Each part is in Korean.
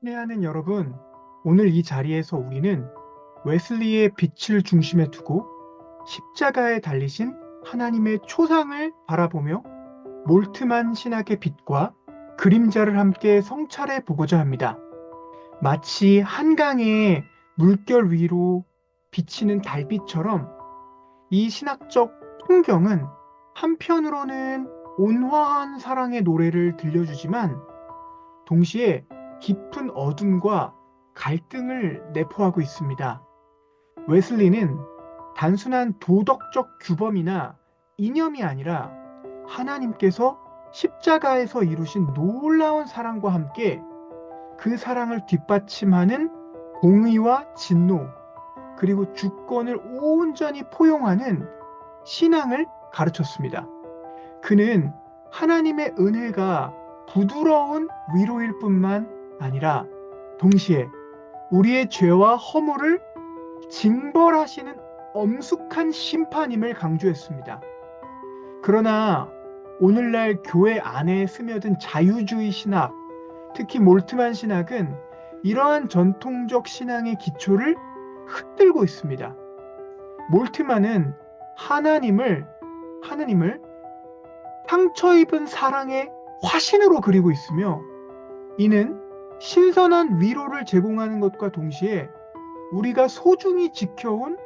친애하는 여러분, 오늘 이 자리에서 우리는 웨슬리의 빛을 중심에 두고 십자가에 달리신 하나님의 초상을 바라보며 몰트만 신학의 빛과 그림자를 함께 성찰해 보고자 합니다. 마치 한강의 물결 위로 비치는 달빛처럼 이 신학적 통경은 한편으로는 온화한 사랑의 노래를 들려주지만 동시에 깊은 어둠과 갈등을 내포하고 있습니다. 웨슬리는 단순한 도덕적 규범이나 이념이 아니라 하나님께서 십자가에서 이루신 놀라운 사랑과 함께 그 사랑을 뒷받침하는 공의와 진노, 그리고 주권을 온전히 포용하는 신앙을 가르쳤습니다. 그는 하나님의 은혜가 부드러운 위로일 뿐만 아니라 동시에 우리의 죄와 허물을 징벌하시는 엄숙한 심판임을 강조했습니다. 그러나 오늘날 교회 안에 스며든 자유주의 신학, 특히 몰트만 신학은 이러한 전통적 신앙의 기초를 흔들고 있습니다. 몰트만은 하나님을 하나님을 상처 입은 사랑의 화신으로 그리고 있으며 이는 신선한 위로를 제공하는 것과 동시에 우리가 소중히 지켜온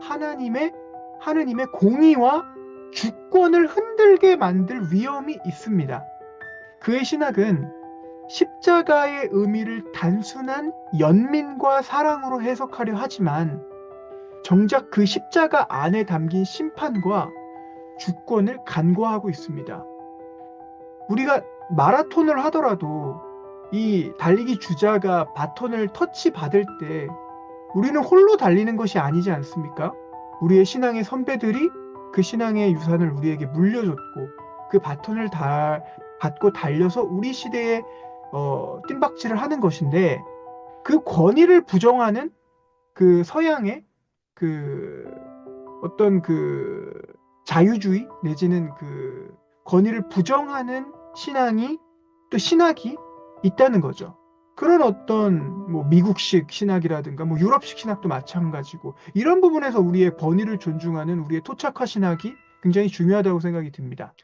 하나님의 하나님의 공의와 주권을 흔들게 만들 위험이 있습니다. 그의 신학은 십자가의 의미를 단순한 연민과 사랑으로 해석하려 하지만 정작 그 십자가 안에 담긴 심판과 주권을 간과하고 있습니다. 우리가 마라톤을 하더라도 이 달리기 주자가 바톤을 터치 받을 때 우리는 홀로 달리는 것이 아니지 않습니까? 우리의 신앙의 선배들이 그 신앙의 유산을 우리에게 물려줬고 그 바톤을 다 받고 달려서 우리 시대에 어, 뜀박질을 하는 것인데 그 권위를 부정하는 그 서양의 그 어떤 그 자유주의 내지는 그 권위를 부정하는 신앙이 또 신학이 있다는 거죠. 그런 어떤 뭐 미국식 신학이라든가 뭐 유럽식 신학도 마찬가지고 이런 부분에서 우리의 권위를 존중하는 우리의 토착화 신학이 굉장히 중요하다고 생각이 듭니다.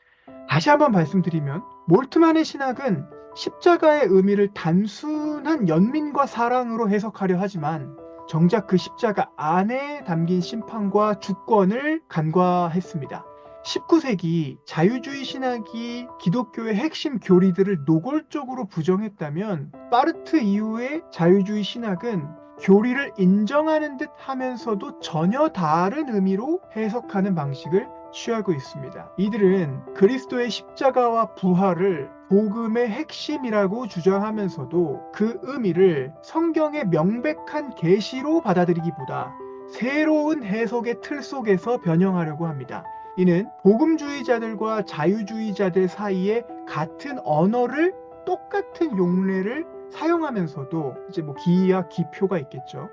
다시 한번 말씀드리면 몰트만의 신학은 십자가의 의미를 단순한 연민과 사랑으로 해석하려 하지만 정작 그 십자가 안에 담긴 심판과 주권을 간과했습니다. 19세기 자유주의 신학이 기독교의 핵심 교리들을 노골적으로 부정했다면 파르트 이후의 자유주의 신학은 교리를 인정하는 듯 하면서도 전혀 다른 의미로 해석하는 방식을 취하고 있습니다. 이들은 그리스도의 십자가와 부활을 복음의 핵심이라고 주장하면서도 그 의미를 성경의 명백한 계시로 받아들이기보다 새로운 해석의 틀 속에서 변형하려고 합니다. 이는 복음주의자들과 자유주의자들 사이에 같은 언어를 똑같은 용례를 사용하면서도 이제 뭐 기와 기표가 있겠죠.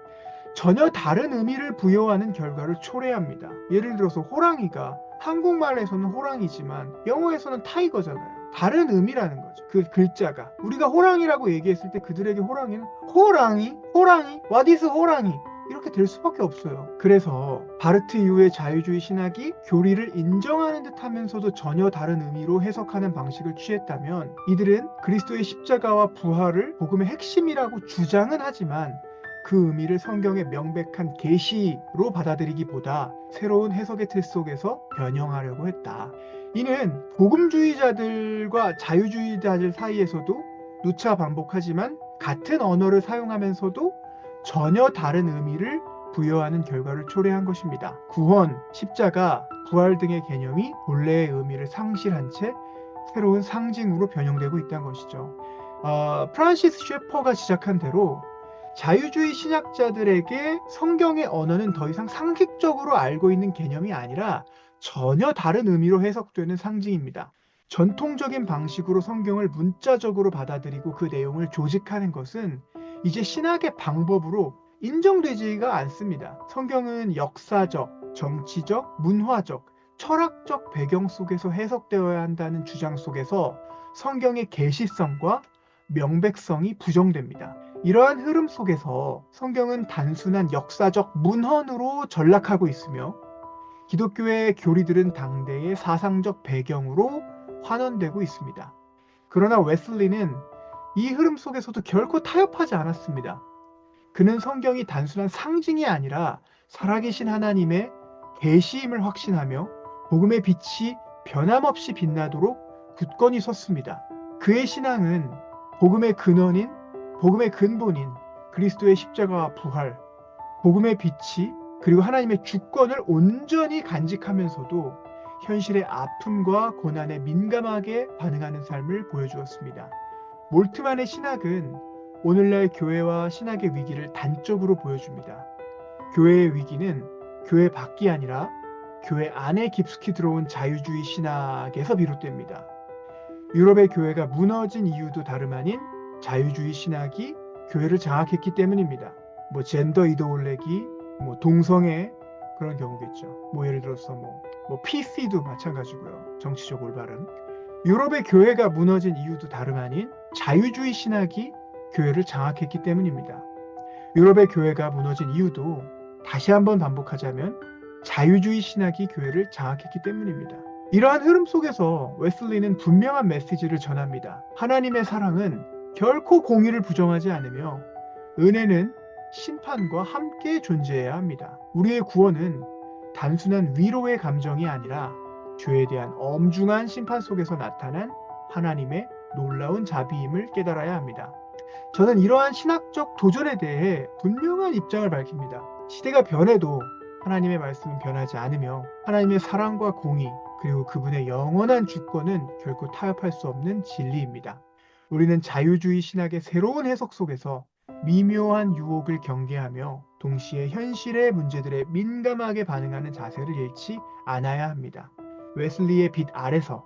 전혀 다른 의미를 부여하는 결과를 초래합니다. 예를 들어서 호랑이가 한국말에서는 호랑이지만 영어에서는 타이거잖아요. 다른 의미라는 거죠. 그 글자가. 우리가 호랑이라고 얘기했을 때 그들에게 호랑이는 호랑이, 호랑이, is 호랑이? 이렇게 될 수밖에 없어요. 그래서 바르트 이후의 자유주의 신학이 교리를 인정하는 듯 하면서도 전혀 다른 의미로 해석하는 방식을 취했다면 이들은 그리스도의 십자가와 부활을 복음의 핵심이라고 주장은 하지만 그 의미를 성경의 명백한 계시로 받아들이기보다 새로운 해석의 틀 속에서 변형하려고 했다. 이는 복음주의자들과 자유주의자들 사이에서도 누차 반복하지만 같은 언어를 사용하면서도 전혀 다른 의미를 부여하는 결과를 초래한 것입니다. 구원, 십자가, 부활 등의 개념이 본래의 의미를 상실한 채 새로운 상징으로 변형되고 있다는 것이죠. 어, 프란시스 셰퍼가 지적한 대로 자유주의 신학자들에게 성경의 언어는 더 이상 상식적으로 알고 있는 개념이 아니라 전혀 다른 의미로 해석되는 상징입니다. 전통적인 방식으로 성경을 문자적으로 받아들이고 그 내용을 조직하는 것은 이제 신학의 방법으로 인정되지가 않습니다. 성경은 역사적, 정치적, 문화적, 철학적 배경 속에서 해석되어야 한다는 주장 속에서 성경의 계시성과 명백성이 부정됩니다. 이러한 흐름 속에서 성경은 단순한 역사적 문헌으로 전락하고 있으며 기독교의 교리들은 당대의 사상적 배경으로 환원되고 있습니다. 그러나 웨슬리는 이 흐름 속에서도 결코 타협하지 않았습니다. 그는 성경이 단순한 상징이 아니라 살아계신 하나님의 계시임을 확신하며 복음의 빛이 변함없이 빛나도록 굳건히 섰습니다. 그의 신앙은 복음의 근원인, 복음의 근본인 그리스도의 십자가와 부활, 복음의 빛이 그리고 하나님의 주권을 온전히 간직하면서도 현실의 아픔과 고난에 민감하게 반응하는 삶을 보여주었습니다. 몰트만의 신학은 오늘날 교회와 신학의 위기를 단적으로 보여줍니다. 교회의 위기는 교회 밖이 아니라 교회 안에 깊숙이 들어온 자유주의 신학에서 비롯됩니다. 유럽의 교회가 무너진 이유도 다름 아닌 자유주의 신학이 교회를 장악했기 때문입니다. 뭐 젠더 이데올레기, 뭐 동성애 그런 경우겠죠. 뭐 예를 들어서 뭐, 뭐 PC도 마찬가지고요. 정치적 올바름. 유럽의 교회가 무너진 이유도 다름 아닌 자유주의 신학이 교회를 장악했기 때문입니다. 유럽의 교회가 무너진 이유도 다시 한번 반복하자면 자유주의 신학이 교회를 장악했기 때문입니다. 이러한 흐름 속에서 웨슬리는 분명한 메시지를 전합니다. 하나님의 사랑은 결코 공의를 부정하지 않으며 은혜는 심판과 함께 존재해야 합니다. 우리의 구원은 단순한 위로의 감정이 아니라 죄에 대한 엄중한 심판 속에서 나타난 하나님의 놀라운 자비임을 깨달아야 합니다. 저는 이러한 신학적 도전에 대해 분명한 입장을 밝힙니다. 시대가 변해도 하나님의 말씀은 변하지 않으며 하나님의 사랑과 공의 그리고 그분의 영원한 주권은 결코 타협할 수 없는 진리입니다. 우리는 자유주의 신학의 새로운 해석 속에서 미묘한 유혹을 경계하며 동시에 현실의 문제들에 민감하게 반응하는 자세를 잃지 않아야 합니다. 웨슬리의 빛 아래서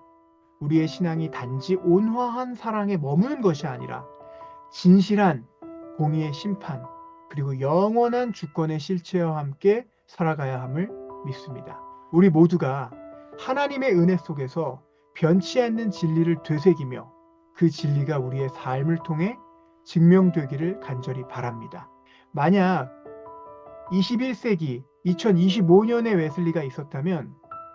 우리의 신앙이 단지 온화한 사랑에 머무는 것이 아니라 진실한 공의의 심판 그리고 영원한 주권의 실체와 함께 살아가야 함을 믿습니다. 우리 모두가 하나님의 은혜 속에서 변치 않는 진리를 되새기며 그 진리가 우리의 삶을 통해 증명되기를 간절히 바랍니다. 만약 21세기 2025년에 웨슬리가 있었다면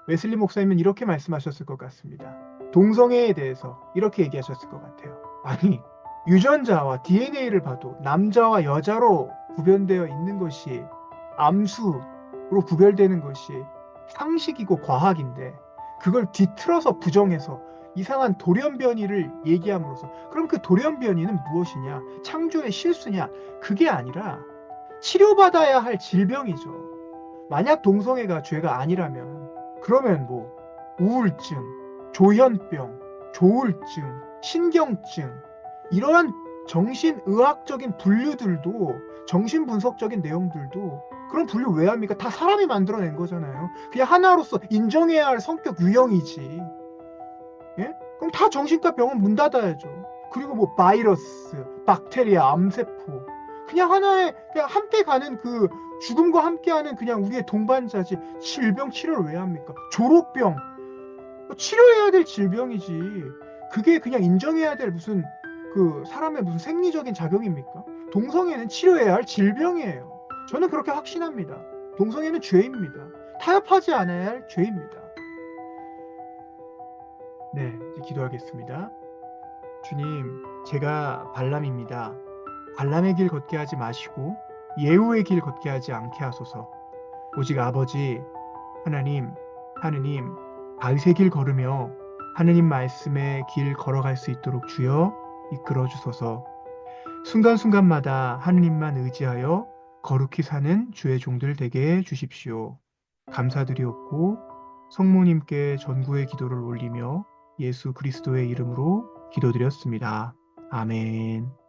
웨슬리 목사님은 이렇게 말씀하셨을 것 같습니다. 동성애에 대해서 이렇게 얘기하셨을 것 같아요. 아니, 유전자와 DNA를 봐도 남자와 여자로 구별되어 있는 것이 암수로 구별되는 것이 상식이고 과학인데 그걸 뒤틀어서 부정해서 이상한 돌연변이를 얘기함으로써 그럼 그 돌연변이는 무엇이냐? 창조의 실수냐? 그게 아니라 치료받아야 할 질병이죠. 만약 동성애가 죄가 아니라면 그러면 뭐 우울증, 조현병, 조울증, 신경증 이러한 정신의학적인 분류들도 정신분석적인 내용들도 그런 분류 왜 합니까? 다 사람이 만들어낸 거잖아요. 그냥 하나로서 인정해야 할 성격 유형이지. 예? 그럼 다 정신과 병원 문 닫아야죠. 그리고 뭐 바이러스, 박테리아, 암세포 그냥 하나의 그냥 함께 가는 그 죽음과 함께하는 그냥 우리의 동반자지 질병 치료를 왜 합니까? 졸업병 치료해야 될 질병이지 그게 그냥 인정해야 될 무슨 그 사람의 무슨 생리적인 작용입니까? 동성애는 치료해야 할 질병이에요. 저는 그렇게 확신합니다. 동성애는 죄입니다. 타협하지 않아야 할 죄입니다. 네, 이제 기도하겠습니다. 주님, 제가 발람입니다. 발람의 길 걷게 하지 마시고 예후의 길 걷게 하지 않게 하소서. 오직 아버지, 하나님, 하느님, 다윗의 길 걸으며 하느님 말씀의 길 걸어갈 수 있도록 주여 이끌어 주소서. 순간순간마다 하느님만 의지하여 거룩히 사는 주의 종들 되게 해 주십시오. 감사드리옵고 성모님께 전구의 기도를 올리며 예수 그리스도의 이름으로 기도드렸습니다. 아멘.